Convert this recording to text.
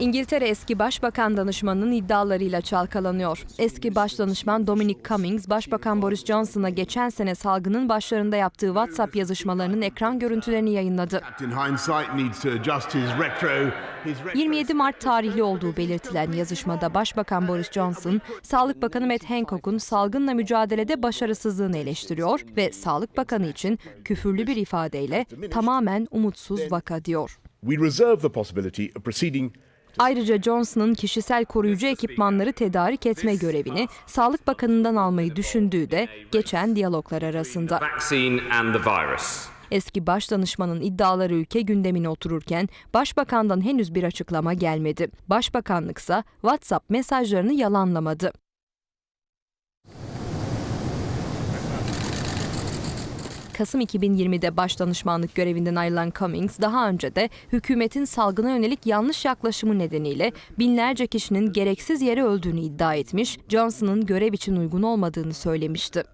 İngiltere eski başbakan danışmanının iddialarıyla çalkalanıyor. Eski başdanışman Dominic Cummings, Başbakan Boris Johnson'a geçen sene salgının başlarında yaptığı WhatsApp yazışmalarının ekran görüntülerini yayınladı. In hindsight, needs to adjust his retro. His retro 27 Mart tarihli olduğu belirtilen yazışmada Başbakan Boris Johnson, Sağlık Bakanı Matt Hancock'un salgınla mücadelede başarısızlığını eleştiriyor ve Sağlık Bakanı için küfürlü bir ifadeyle tamamen umutsuz vaka diyor. We reserve the possibility of proceeding Ayrıca Johnson'ın kişisel koruyucu ekipmanları tedarik etme görevini Sağlık Bakanı'ndan almayı düşündüğü de geçen diyaloglar arasında. Eski başdanışmanın iddiaları ülke gündemine otururken başbakandan henüz bir açıklama gelmedi. Başbakanlıksa WhatsApp mesajlarını yalanlamadı. Kasım 2020'de başdanışmanlık görevinden ayrılan Cummings daha önce de hükümetin salgına yönelik yanlış yaklaşımı nedeniyle binlerce kişinin gereksiz yere öldüğünü iddia etmiş, Johnson'ın görev için uygun olmadığını söylemişti.